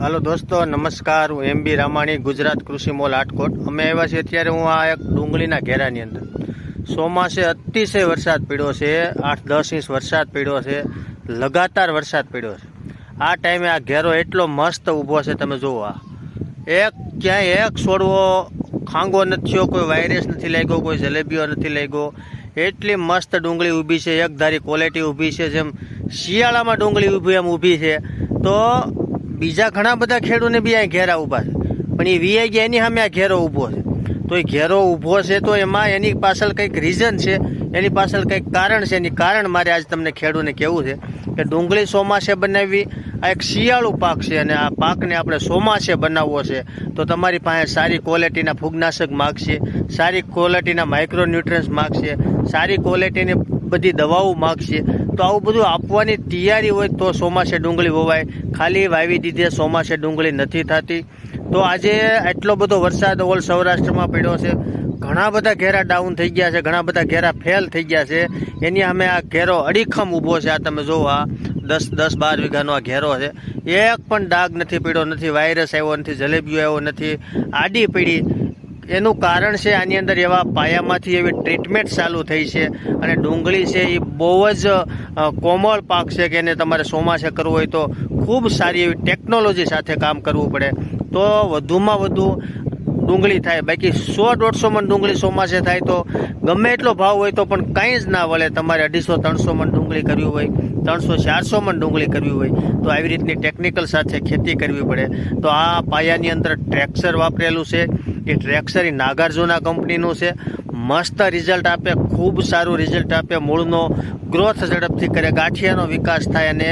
હાલો દોસ્તો, નમસ્કાર. હું એમ બી રામાણી, ગુજરાત કૃષિ મોલ આટકોટ અમે આવ્યા છીએ અત્યારે હું આ એક ડુંગળીના ઘેરાની અંદર. ચોમાસે અતિશય વરસાદ પડ્યો છે. આઠ, દસ ઇંચ વરસાદ પડ્યો છે. લગાતાર વરસાદ પડ્યો છે. આ ટાઈમે આ ઘેરો એટલો મસ્ત ઊભો છે, તમે જુઓ આ. એક ક્યાંય એક છોડવો ખાંગો નથી થયો, કોઈ વાયરસ નથી લાગ્યો, કોઈ જલેબીઓ નથી લાગ્યો. એટલી મસ્ત ડુંગળી ઊભી છે, એક ધારી ક્વોલિટી ઊભી છે, જેમ શિયાળામાં ડુંગળી ઊભી એમ ઊભી છે. તો બીજા ઘણા બધા ખેડૂને બી અહીં ઘેરા ઊભા છે. પણ એ વીઆઈ ગયા એની સામે આ ઘેરો ઊભો છે. તો એ ઘેરો ઊભો છે તો એમાં એની પાછળ કંઈક રીઝન છે, એની પાછળ કંઈક કારણ છે. એની કારણ મારે આજ તમને ખેડૂને કહેવું છે કે ડુંગળી ચોમાસે બનાવવી આ એક શિયાળુ પાક છે અને આ પાકને આપણે ચોમાસે બનાવવો છે. તો તમારી પાસે સારી ક્વોલિટીના ફૂગનાશક માગશે સારી ક્વોલિટીના માઇક્રોન્યુટ્રન્સ માગશે સારી ક્વોલિટીની બધી દવાઓ માગશે. તો આવું બધું આપવાની તૈયારી હોય તો ચોમાસે ડુંગળી વવાય. ખાલી વાવી દીધે ચોમાસે ડુંગળી નથી થતી. તો આજે એટલો બધો વરસાદ ઓલ સૌરાષ્ટ્રમાં પડ્યો છે. ઘણા બધા ઘેરા ડાઉન થઈ ગયા છે, ઘણા બધા ઘેરા ફેલ થઈ ગયા છે. એની અમે આ ઘેરો અડીખમ ઊભો છે, આ તમે જોવો, આ દસ દસ, બાર વીઘાનો આ ઘેરો છે. એક પણ ડાઘ નથી પીડ્યો, નથી વાયરસ આવ્યો, નથી જલેબીઓ આવ્યો, નથી આડી પડી. એનું કારણ છે આની અંદર એવા પાયામાંથી એવી ટ્રીટમેન્ટ ચાલુ થઈ છે અને ડુંગળી છે એ બહુ જ કોમળ પાક છે કે એને તમારે ચોમાસે કરવું હોય તો ખૂબ સારી એવી ટેકનોલોજી સાથે કામ કરવું પડે. તો વધુમાં વધુ ડુંગળી થાય. બાકી સો દોઢસો મણ ડુંગળી ચોમાસે થાય તો ગમે એટલો ભાવ હોય તો પણ કંઈ જ ના વળે તમારે અઢીસો ત્રણસો મણ ડુંગળી કરવી હોય, ત્રણસો ચારસો મણ ડુંગળી કરવી હોય, તો આવી રીતની ટેકનિકલ સાથે ખેતી કરવી પડે. તો આ પાયાની અંદર ટ્રેક્સર વાપરેલું છે. એ ટ્રેક્સર એ નાગાર્જુના કંપનીનું છે. મસ્ત રિઝલ્ટ આપે, ખૂબ સારું રિઝલ્ટ આપે. મૂળનો ગ્રોથ ઝડપથી કરે, ગાંઠિયાનો વિકાસ થાય અને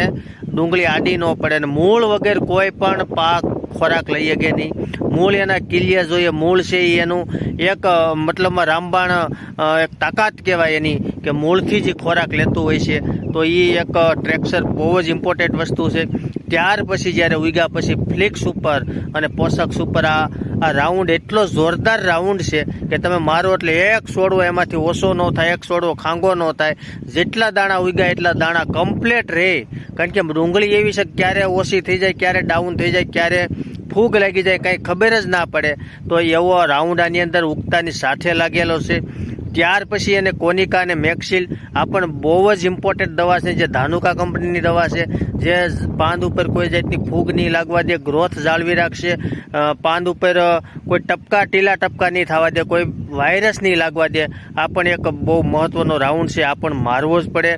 ડુંગળી આડી ન પડે. અને મૂળ વગર કોઈ પણ પાક ખોરાક લઈએ કે નહીં? મૂળ એના કિલિયા જોઈએ મૂળ છે, એ એનું એક મતલબમાં રામબાણ એક તાકાત કહેવાય એની કે મૂળથી જ ખોરાક લેતું હોય છે. તો એ એક ટ્રેક્સર બહુ જ ઇમ્પોર્ટન્ટ વસ્તુ છે. ત્યાર પછી જ્યારે ઉગ્યા પછી ફ્લિક્સ ઉપર અને પોષક ઉપર આ આ રાઉન્ડ એટલો જોરદાર રાઉન્ડ છે કે તમે મારો એટલે એક છોડવો એમાંથી ઓછો ન થાય, એક છોડવો ખાંગો ન થાય. જેટલા દાણા ઉગ્યા એટલા દાણા કમ્પ્લેટ રહે કારણ કે ડુંગળી એવી છે ક્યારે ઓછી થઈ જાય, ક્યારે ડાઉન થઈ જાય, ક્યારે ફૂગ લાગી જાય, કાંઈ ખબર જ ના પડે. તો એવો રાઉન્ડ આની અંદર ઉગતાની સાથે લાગેલો છે. ત્યાર પછી એને કોનિકા અને મેક્સિલ, આ પણ બહુ જ ઇમ્પોર્ટન્ટ દવા છે, જે ધાનુકા કંપનીની દવા છે, જે પાંદ ઉપર કોઈ જાતની ફૂગ નહીં લાગવા દે, ગ્રોથ જાળવી રાખશે પાંદ ઉપર કોઈ ટપકા, ટીલા ટપકા નહીં થવા દે, કોઈ વાયરસ નહીં લાગવા દે, આ પણ એક બહુ મહત્વનો રાઉન્ડ છે, આ પણ મારવો જ પડે.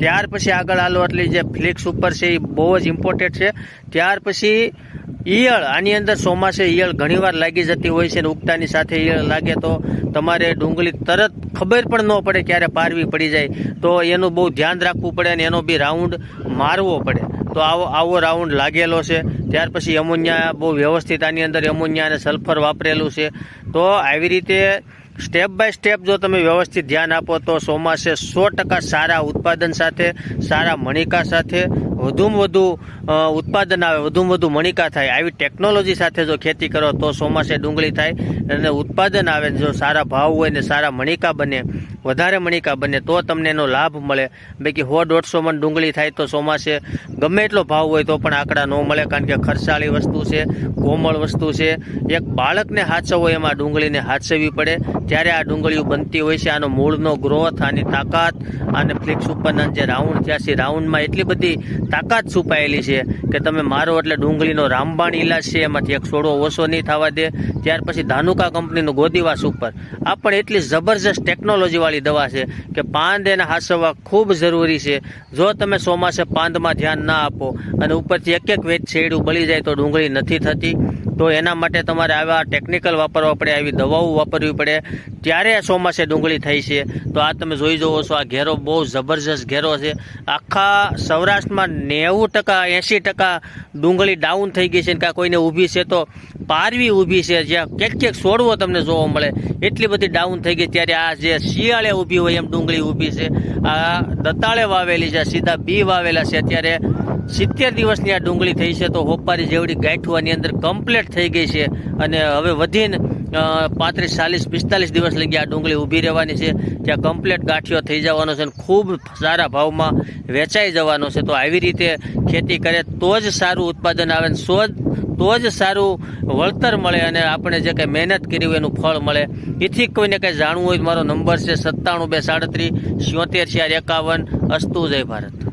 ત્યાર પછી આગળ આલો એટલે જે ફ્લિક્સ ઉપર છે, એ બહુ જ ઇમ્પોર્ટન્ટ છે. ત્યાર પછી ઈયળ, આની અંદર ચોમાસે ઈયળ ઘણીવાર લાગી જતી હોય છે અને ઉગતાની સાથે ઈયળ લાગે તો તમારે ડુંગળી તરત ખબર પણ ન પડે ક્યારે પારવી પડી જાય. તો એનું બહુ ધ્યાન રાખવું પડે અને એનો બી રાઉન્ડ મારવો પડે. તો આવો આવો રાઉન્ડ લાગેલો છે. ત્યાર પછી એમોનિયા બહુ વ્યવસ્થિત આની અંદર એમોનિયા અને સલ્ફર વાપરેલું છે. તો આવી રીતે સ્ટેપ બાય સ્ટેપ જો તમે વ્યવસ્થિત ધ્યાન આપો તો ચોમાસે સો ટકા સારા ઉત્પાદન સાથે, સારા મણિકા સાથે વધુમાં વધુ ઉત્પાદન આવે, વધુમાં વધુ મણિકા થાય. આવી ટેકનોલોજી સાથે જો ખેતી કરો તો ચોમાસે ડુંગળી થાય અને ઉત્પાદન આવે જો સારા ભાવ હોય ને સારા મણિકા બને, વધારે મણિકા બને, તો તમને એનો લાભ મળે. બાકી સો દોઢસો મણ ડુંગળી થાય તો ચોમાસે ગમે એટલો ભાવ હોય તો પણ આંકડા ન મળે, કારણ કે ખર્ચાળી વસ્તુ છે, કોમળ વસ્તુ છે. એક બાળકને હાચવવો એમાં ડુંગળીને હાચવી પડે. ત્યારે આ ડુંગળીઓ બનતી હોય છે, આનો મૂળનો ગ્રોથ આની તાકાત અને ફ્લિક્સ ઉપરના જે રાઉન્ડ થયા છે, રાઉન્ડમાં એટલી બધી તાકાત છુપાયેલી છે કે તમે મારો એટલે ડુંગળીનો રામબાણ ઇલાજ છે, એમાંથી એક સોડો ઓછો નહીં થવા દે. ત્યાર પછી ધાનુકા કંપનીનું ગોદીવાસ ઉપર. આ પણ એટલી જબરજસ્ત ટેકનોલોજીવાળી દવા છે કે પાંદ એને હાસવવા ખૂબ જરૂરી છે. જો તમે ચોમાસે પાંદમાં ધ્યાન ના આપો અને ઉપરથી એક એક વેચ શેડું બળી જાય તો ડુંગળી નથી થતી. તો એના માટે તમારે આવા ટેકનિકલ વાપરવા પડે, આવી દવાઓ વાપરવી પડે. ત્યારે ચોમાસે ડુંગળી થઈ છે. તો આ તમે જોઈ જુઓ છો, આ ઘેરો બહુ જબરજસ્ત ઘેરો છે. આખા સૌરાષ્ટ્રમાં નેવું ટકા એંસી ટકા ડુંગળી ડાઉન થઈ ગઈ છે કાં કોઈને ઊભી છે તો પારવી ઊભી છે. જ્યાં ક્યાંક ક્યાંક છોડવો તમને જોવા મળે. એટલી બધી ડાઉન થઈ ગઈ ત્યારે આ જે શિયાળે ઊભી હોય એમ ડુંગળી ઊભી છે. આ દતાળે વાવેલી છે, સીધા બી વાવેલા છે અત્યારે. સિત્તેર દિવસની આ ડુંગળી થઈ છે તો હોપારી જેવડી ગાંઠવાની અંદર કમ્પ્લીટ થઈ ગઈ છે. અને હવે વધીને પાંત્રીસ, ચાલીસ, પિસ્તાલીસ દિવસ લગી આ ડુંગળી ઊભી રહેવાની છે. ત્યાં કમ્પ્લીટ ગાંઠિયો થઈ જવાનો છે અને ખૂબ સારા ભાવમાં વેચાઈ જવાનો છે. તો આવી રીતે ખેતી કરે તો જ સારું ઉત્પાદન આવે ને સો, તો જ સારું વળતર મળે અને આપણે જે કંઈ મહેનત કરી હોય એનું ફળ મળે. એથી કોઈને કંઈ જાણવું હોય તો મારો નંબર છે સત્તાણું બે સાડત્રીસ સિત્તેર ચાર એકાવન, અસ્તુ જય ભારત.